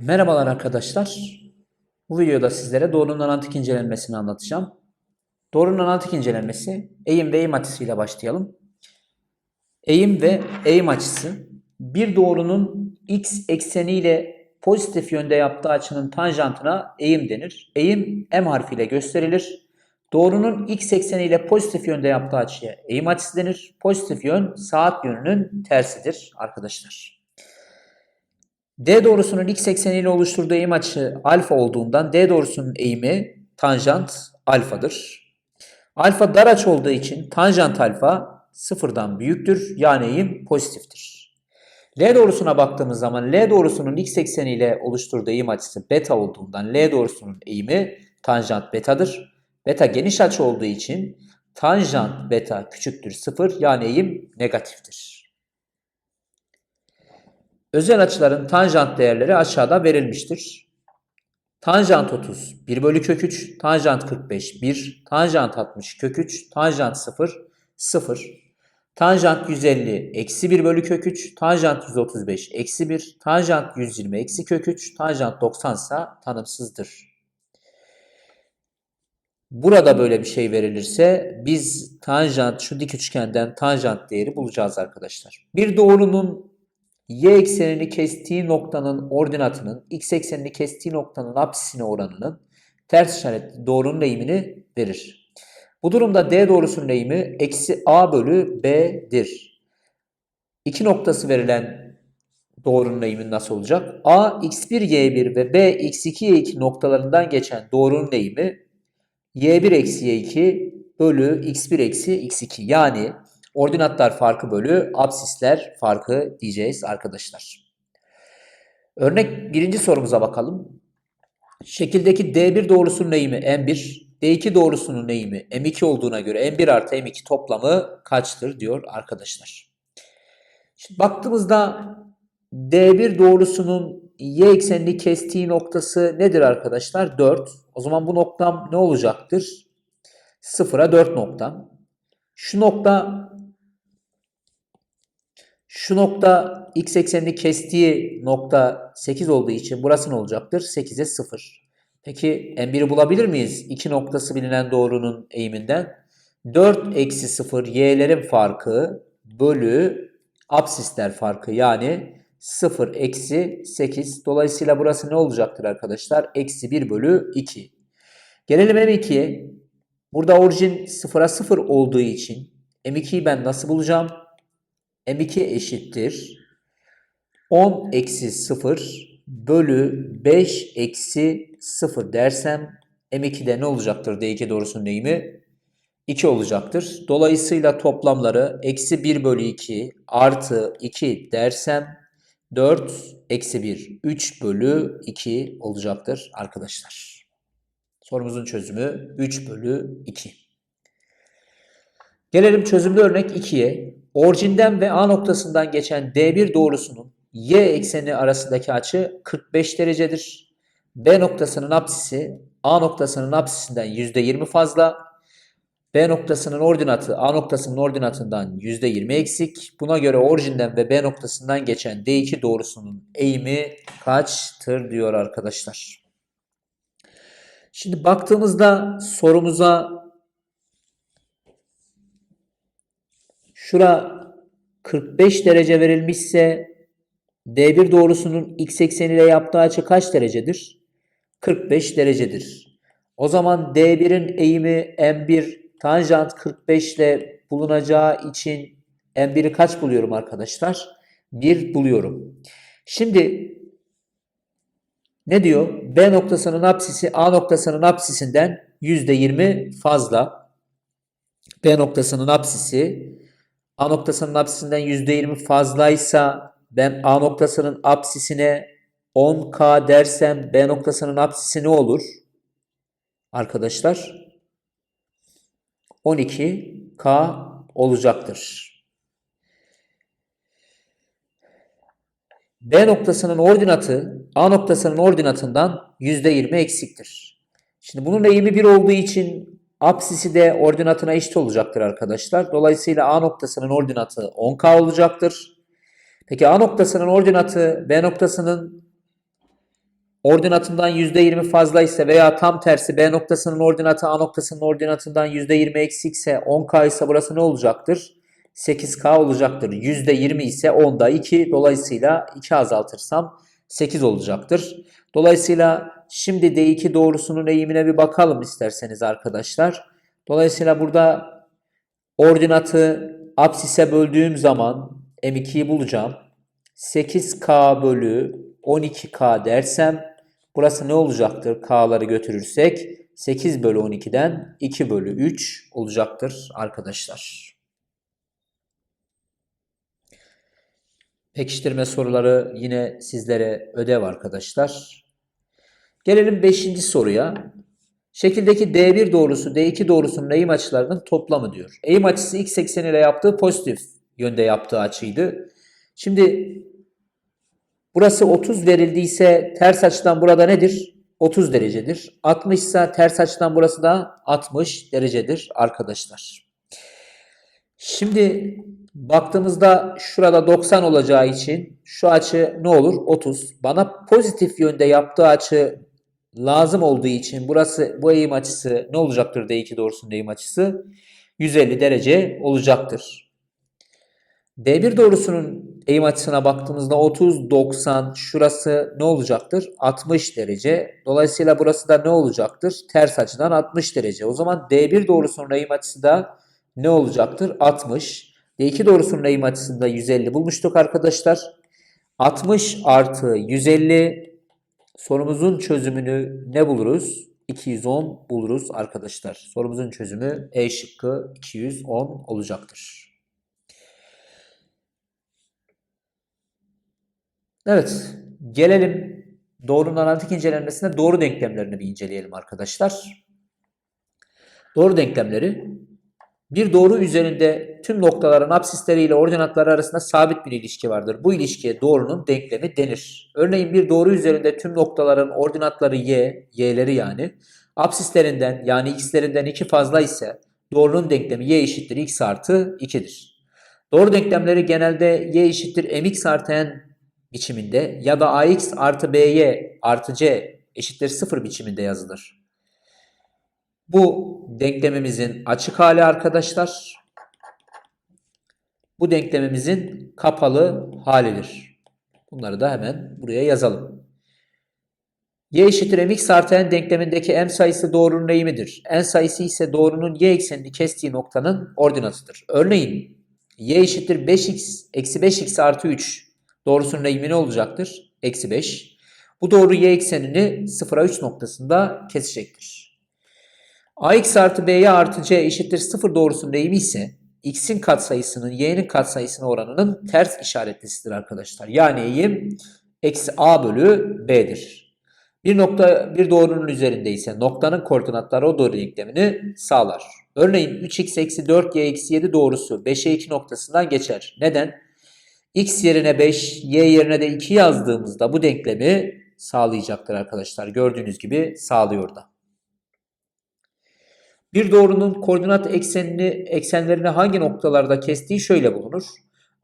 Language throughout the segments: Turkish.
Merhabalar arkadaşlar. Bu videoda sizlere doğrunun analitik incelenmesini anlatacağım. Doğrunun analitik incelenmesi eğim ve eğim açısıyla başlayalım. Eğim ve eğim açısı bir doğrunun x ekseniyle pozitif yönde yaptığı açının tanjantına eğim denir. Eğim m harfiyle gösterilir. Doğrunun x ekseniyle pozitif yönde yaptığı açıya eğim açısı denir. Pozitif yön saat yönünün tersidir arkadaşlar. D doğrusunun x ekseniyle oluşturduğu eğim açı alfa olduğundan D doğrusunun eğimi tanjant alfadır. Alfa dar açı olduğu için tanjant alfa sıfırdan büyüktür. Yani eğim pozitiftir. L doğrusuna baktığımız zaman L doğrusunun x ekseniyle oluşturduğu eğim açısı beta olduğundan L doğrusunun eğimi tanjant betadır. Beta geniş açı olduğu için tanjant beta küçüktür sıfır yani eğim negatiftir. Özel açıların tanjant değerleri aşağıda verilmiştir. Tanjant 30 1 bölü kök 3, tanjant 45 1, tanjant 60 kök 3, tanjant 0 0, tanjant 150 eksi 1 bölü kök 3, tanjant 135 eksi 1, tanjant 120 eksi kök 3, tanjant 90 ise tanımsızdır. Burada böyle bir şey verilirse biz tanjant şu dik üçgenden tanjant değeri bulacağız arkadaşlar. Bir doğrunun y eksenini kestiği noktanın ordinatının x eksenini kestiği noktanın apsisine oranının ters işaretli doğrunun eğimini verir. Bu durumda d doğrusunun eğimi eksi a bölü b'dir. İki noktası verilen doğrunun eğimi nasıl olacak? a x1 y1 ve b x2 y2 noktalarından geçen doğrunun eğimi y1 eksi y2 bölü x1 eksi x2 yani Ordinatlar farkı bölü absisler farkı diyeceğiz arkadaşlar. Örnek birinci sorumuza bakalım. Şekildeki D1 doğrusunun eğimi M1, D2 doğrusunun eğimi M2 olduğuna göre M1 artı M2 toplamı kaçtır diyor arkadaşlar. Şimdi baktığımızda D1 doğrusunun y eksenini kestiği noktası nedir arkadaşlar? 4. O zaman bu noktam ne olacaktır? 0'a 4 noktam. Şu nokta şu nokta x eksenini kestiği nokta 8 olduğu için burası ne olacaktır? 8'e 0. Peki m1'i bulabilir miyiz? İki noktası bilinen doğrunun eğiminden. 4 eksi 0 y'lerin farkı bölü absisler farkı yani 0 eksi 8. Dolayısıyla burası ne olacaktır arkadaşlar? Eksi 1 bölü 2. Gelelim M2'ye. Burada orijin 0'a 0 olduğu için M2'yi ben nasıl bulacağım? M2 eşittir. 10 eksi 0 bölü 5 eksi 0 dersem M2'de ne olacaktır? D2 doğrusunun eğimi 2 olacaktır. Dolayısıyla toplamları eksi 1 bölü 2 artı 2 dersem 4 eksi 1 3 bölü 2 olacaktır arkadaşlar. Sorumuzun çözümü 3 bölü 2. Gelelim çözümlü örnek 2'ye. Orijinden ve A noktasından geçen D1 doğrusunun y ekseni arasındaki açı 45 derecedir. B noktasının apsisi A noktasının apsisinden %20 fazla. B noktasının ordinatı A noktasının ordinatından %20 eksik. Buna göre orijinden ve B noktasından geçen D2 doğrusunun eğimi kaçtır diyor arkadaşlar. Şimdi baktığımızda sorumuza Şura 45 derece verilmişse D1 doğrusunun x ekseniyle yaptığı açı kaç derecedir? 45 derecedir. O zaman D1'in eğimi M1 tanjant 45 ile bulunacağı için M1'i kaç buluyorum arkadaşlar? 1 buluyorum. Şimdi ne diyor? B noktasının apsisi A noktasının apsisinden %20 fazla. B noktasının apsisi A noktasının apsisinden %20 fazlaysa ben A noktasının apsisine 10K dersem B noktasının apsisi ne olur? Arkadaşlar 12K olacaktır. B noktasının ordinatı A noktasının ordinatından %20 eksiktir. Şimdi bunun eğimi 1 olduğu için Apsisi de ordinatına eşit olacaktır arkadaşlar. Dolayısıyla A noktasının ordinatı 10K olacaktır. Peki A noktasının ordinatı B noktasının ordinatından %20 fazlaysa veya tam tersi B noktasının ordinatı A noktasının ordinatından %20 eksikse 10K ise burası ne olacaktır? 8K olacaktır. %20 ise 10'da 2 dolayısıyla 2 azaltırsam 8 olacaktır. Dolayısıyla şimdi D2 doğrusunun eğimine bir bakalım isterseniz arkadaşlar. Dolayısıyla burada ordinatı apsise böldüğüm zaman M2'yi bulacağım. 8K bölü 12K dersem burası ne olacaktır? K'ları götürürsek 8 bölü 12'den 2 bölü 3 olacaktır arkadaşlar. Pekiştirme soruları yine sizlere ödev arkadaşlar. Gelelim 5. soruya. Şekildeki D1 doğrusu D2 doğrusunun eğim açılarının toplamı diyor. Eğim açısı x ekseni ile yaptığı pozitif yönde yaptığı açıydı. Şimdi burası 30 verildiyse ters açıdan burada nedir? 30 derecedir. 60 ise ters açıdan burası da 60 derecedir arkadaşlar. Şimdi baktığımızda şurada 90 olacağı için şu açı ne olur? 30. Bana pozitif yönde yaptığı açı lazım olduğu için burası bu eğim açısı ne olacaktır D2 doğrusunun eğim açısı? 150 derece olacaktır. D1 doğrusunun eğim açısına baktığımızda 30, 90 şurası ne olacaktır? 60 derece. Dolayısıyla burası da ne olacaktır? Ters açıdan 60 derece. O zaman D1 doğrusunun eğim açısı da ne olacaktır? 60. D2 doğrusunun eğim açısında 150 bulmuştuk arkadaşlar. 60 artı 150 sorumuzun çözümünü ne buluruz? 210 buluruz arkadaşlar. Sorumuzun çözümü E şıkkı 210 olacaktır. Evet, gelelim doğrunun analitik incelenmesinde doğru denklemlerini bir inceleyelim arkadaşlar. Doğru denklemleri bir doğru üzerinde tüm noktaların apsisleri ile ordinatları arasında sabit bir ilişki vardır. Bu ilişkiye doğrunun denklemi denir. Örneğin bir doğru üzerinde tüm noktaların ordinatları y, y'leri yani, apsislerinden yani x'lerinden 2 fazla ise doğrunun denklemi y eşittir x artı 2'dir. Doğru denklemleri genelde y eşittir mx artı n biçiminde ya da ax artı by artı c eşittir 0 biçiminde yazılır. Bu denklemimizin açık hali arkadaşlar. Bu denklemimizin kapalı halidir. Bunları da hemen buraya yazalım. y eşittir mx artı n denklemindeki m sayısı doğrunun eğimidir. n sayısı ise doğrunun y eksenini kestiği noktanın ordinatıdır. Örneğin y eşittir 5x eksi 5x artı 3 doğrusunun eğimi ne olacaktır? Eksi 5. Bu doğru y eksenini 0'a 3 noktasında kesecektir. Ax artı by artı c eşittir 0 doğrusunun eğimi ise x'in katsayısının y'nin katsayısına oranının ters işaretlisidir arkadaşlar. Yani eğim eksi a bölü b'dir. Bir nokta bir doğrunun üzerinde ise noktanın koordinatları o doğru denklemini sağlar. Örneğin 3x eksi 4y eksi 7 doğrusu 5'e 2 noktasından geçer. Neden? x yerine 5, y yerine de 2 yazdığımızda bu denklemi sağlayacaktır arkadaşlar. Gördüğünüz gibi sağlıyor da. Bir doğrunun koordinat eksenini eksenlerini hangi noktalarda kestiği şöyle bulunur.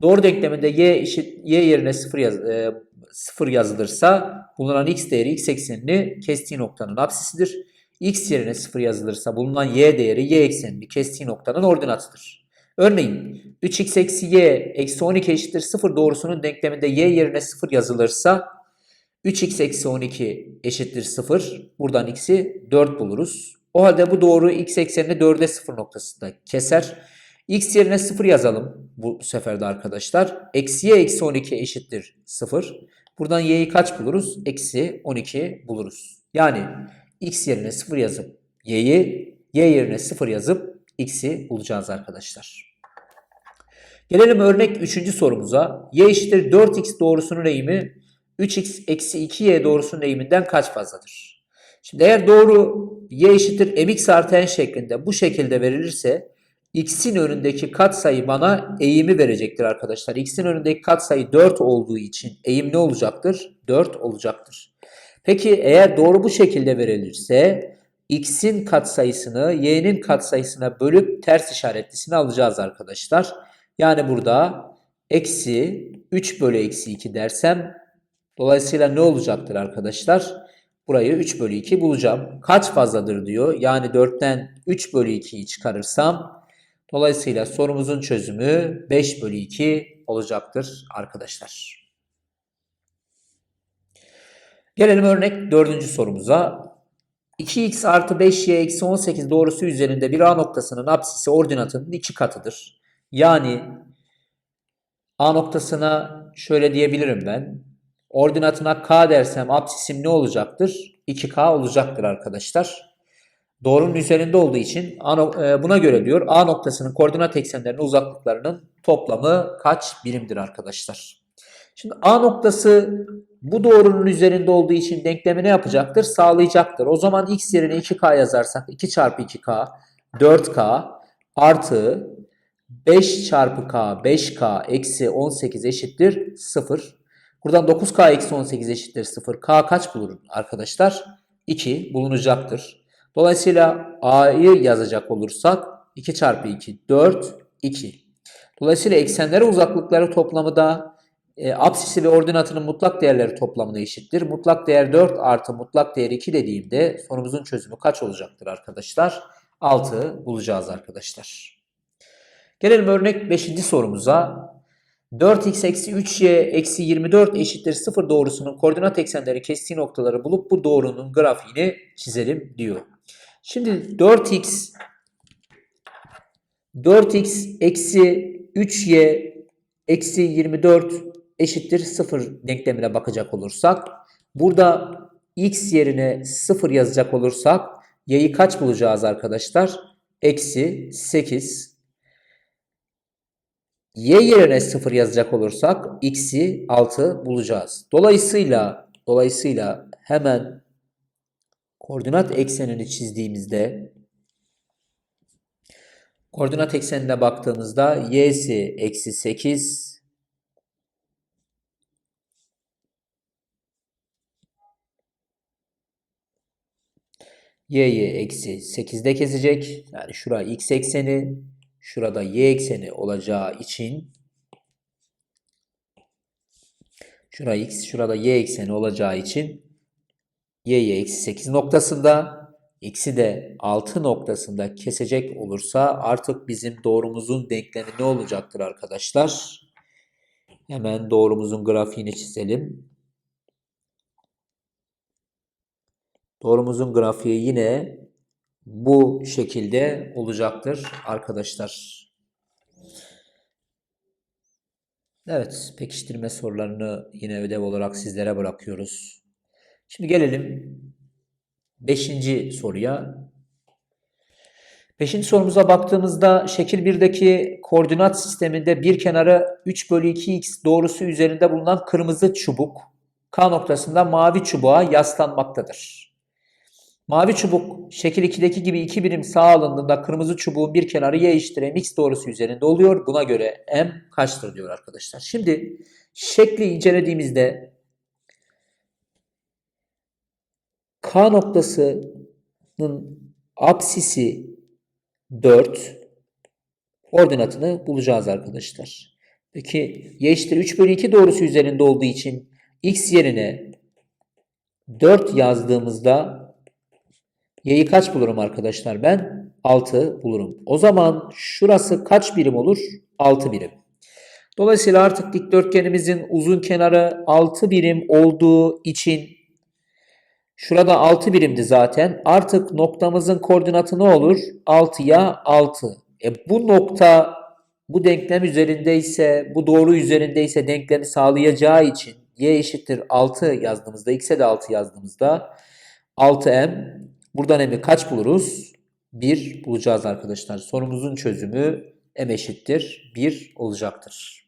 Doğru denkleminde y eşit y yerine 0, yaz, e, 0 yazılırsa bulunan x değeri x eksenini kestiği noktanın apsisidir. x yerine 0 yazılırsa bulunan y değeri y eksenini kestiği noktanın ordinatıdır. Örneğin 3x eksi y eksi 12 eşittir 0 doğrusunun denkleminde y yerine 0 yazılırsa 3x eksi 12 eşittir 0. Buradan x'i 4 buluruz. O halde bu doğru x eksenini 4'e 0 noktasında keser. x yerine 0 yazalım bu sefer de arkadaşlar. Eksi y eksi 12 eşittir 0. Buradan y'yi kaç buluruz? Eksi 12 buluruz. Yani x yerine 0 yazıp y'yi, y yerine 0 yazıp x'i bulacağız arkadaşlar. Gelelim örnek 3. sorumuza. y eşittir 4x doğrusunun eğimi 3x eksi 2y doğrusunun eğiminden kaç fazladır? Şimdi eğer doğru y eşittir mx artı n şeklinde bu şekilde verilirse x'in önündeki katsayı bana eğimi verecektir arkadaşlar. x'in önündeki katsayı 4 olduğu için eğim ne olacaktır? 4 olacaktır. Peki eğer doğru bu şekilde verilirse x'in katsayısını y'nin katsayısına bölüp ters işaretlisini alacağız arkadaşlar. Yani burada eksi 3 bölü eksi 2 dersem dolayısıyla ne olacaktır arkadaşlar? Burayı 3 bölü 2 bulacağım. Kaç fazladır diyor. Yani 4'ten 3 bölü 2'yi çıkarırsam dolayısıyla sorumuzun çözümü 5 bölü 2 olacaktır arkadaşlar. Gelelim örnek dördüncü sorumuza. 2x artı 5y eksi 18 doğrusu üzerinde bir A noktasının apsisi ordinatının iki katıdır. Yani A noktasına şöyle diyebilirim ben. Ordinatına k dersem apsisim ne olacaktır? 2k olacaktır arkadaşlar. Doğrunun üzerinde olduğu için e, buna göre diyor A noktasının koordinat eksenlerinin uzaklıklarının toplamı kaç birimdir arkadaşlar? Şimdi A noktası bu doğrunun üzerinde olduğu için denklemi ne yapacaktır? Sağlayacaktır. O zaman x yerine 2k yazarsak 2 çarpı 2k 4k artı 5 çarpı k 5k eksi 18 eşittir 0. Buradan 9k eksi 18 eşittir 0. K kaç bulur arkadaşlar? 2 bulunacaktır. Dolayısıyla a'yı yazacak olursak 2 çarpı 2 4 2. Dolayısıyla eksenlere uzaklıkları toplamı da e, apsisi ve ordinatının mutlak değerleri toplamına eşittir. Mutlak değer 4 artı mutlak değer 2 dediğimde sorumuzun çözümü kaç olacaktır arkadaşlar? 6 bulacağız arkadaşlar. Gelelim örnek 5. sorumuza. 4x eksi 3y eksi 24 eşittir 0 doğrusunun koordinat eksenleri kestiği noktaları bulup bu doğrunun grafiğini çizelim diyor. Şimdi 4x 4x eksi 3y eksi 24 eşittir 0 denklemine bakacak olursak burada x yerine 0 yazacak olursak y'yi kaç bulacağız arkadaşlar? Eksi 8 y yerine 0 yazacak olursak x'i 6 bulacağız. Dolayısıyla dolayısıyla hemen koordinat eksenini çizdiğimizde koordinat eksenine baktığımızda y'si eksi 8 y'yi eksi 8'de kesecek. Yani şura x ekseni şurada y ekseni olacağı için şura x, şurada y ekseni olacağı için y'yi eksi 8 noktasında x'i de 6 noktasında kesecek olursa artık bizim doğrumuzun denklemi ne olacaktır arkadaşlar? Hemen doğrumuzun grafiğini çizelim. Doğrumuzun grafiği yine bu şekilde olacaktır arkadaşlar. Evet, pekiştirme sorularını yine ödev olarak sizlere bırakıyoruz. Şimdi gelelim 5. soruya. 5. sorumuza baktığımızda şekil 1'deki koordinat sisteminde bir kenarı 3 bölü 2x doğrusu üzerinde bulunan kırmızı çubuk K noktasında mavi çubuğa yaslanmaktadır. Mavi çubuk şekil 2'deki gibi iki birim sağ alındığında kırmızı çubuğun bir kenarı y eşittir mx doğrusu üzerinde oluyor. Buna göre m kaçtır diyor arkadaşlar. Şimdi şekli incelediğimizde K noktasının apsisi 4 ordinatını bulacağız arkadaşlar. Peki y eşittir 3 bölü 2 doğrusu üzerinde olduğu için x yerine 4 yazdığımızda Y'yi kaç bulurum arkadaşlar ben? 6 bulurum. O zaman şurası kaç birim olur? 6 birim. Dolayısıyla artık dikdörtgenimizin uzun kenarı 6 birim olduğu için şurada 6 birimdi zaten. Artık noktamızın koordinatı ne olur? 6'ya 6. E bu nokta bu denklem üzerindeyse, bu doğru üzerindeyse denklemi sağlayacağı için y eşittir 6 yazdığımızda, x'e de 6 yazdığımızda 6m Buradan m'i kaç buluruz? 1 bulacağız arkadaşlar. Sorumuzun çözümü m eşittir 1 olacaktır.